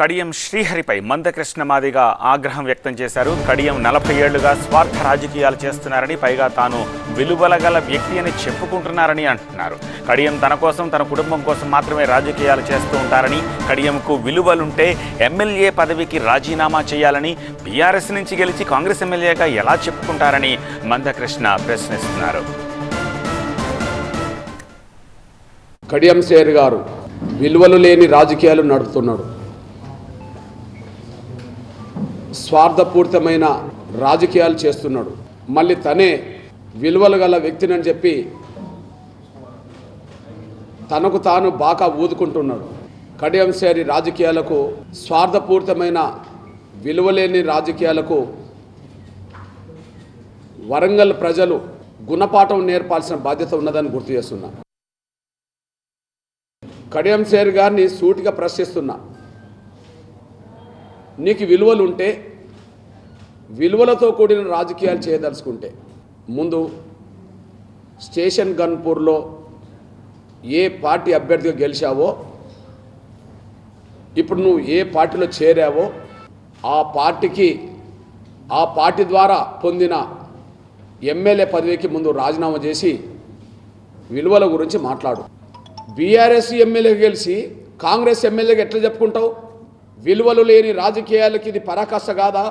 కడియం శ్రీహరిపై మందకృష్ణ మాదిగా ఆగ్రహం వ్యక్తం చేశారు. కడియం నలభై ఏళ్ళుగా స్వార్థ రాజకీయాలు చేస్తున్నారని పైగా తాను విలువల గల వ్యక్తి అని చెప్పుకుంటున్నారని అంటున్నారు. కడియం తన కోసం తన కుటుంబం కోసం మాత్రమే రాజకీయాలు చేస్తూ ఉంటారని కడియంకు విలువలుంటే ఎమ్మెల్యే పదవికి రాజీనామా చేయాలని బీఆర్ఎస్ నుంచి గెలిచి కాంగ్రెస్ ఎమ్మెల్యేగా ఎలా చెప్పుకుంటారని మందకృష్ణ ప్రశ్నిస్తున్నారు. కడియం సేర్ గారు విలువలు లేని రాజకీయాలు నడుపుతున్నాడు. స్వార్థపూరితమైన రాజకీయాలు చేస్తున్నాడు. మళ్ళీ తనే విలువలు గల వ్యక్తిని అని చెప్పి తనకు తాను బాగా ఊదుకుంటున్నాడు. కడియం సేరి రాజకీయాలకు స్వార్థపూరితమైన విలువలేని రాజకీయాలకు వరంగల్ ప్రజలు గుణపాఠం నేర్పాల్సిన బాధ్యత ఉన్నదని గుర్తు చేస్తున్నా. కడియం గారిని సూటిగా ప్రశ్నిస్తున్నా. నీకు విలువలు ఉంటే విలువలతో కూడిన రాజకీయాలు చేయదలుచుకుంటే ముందు స్టేషన్ గన్పూర్లో ఏ పార్టీ అభ్యర్థిగా గెలిచావో ఇప్పుడు నువ్వు ఏ పార్టీలో చేరావో ఆ పార్టీకి ఆ పార్టీ ద్వారా పొందిన ఎమ్మెల్యే పదవికి ముందు రాజీనామా చేసి విలువల గురించి మాట్లాడు. బీఆర్ఎస్ ఎమ్మెల్యే గెలిచి కాంగ్రెస్ ఎమ్మెల్యేగా ఎట్లా చెప్పుకుంటావు? విలువలు లేని రాజకీయాలకి ఇది పరాకాష్ట కాదా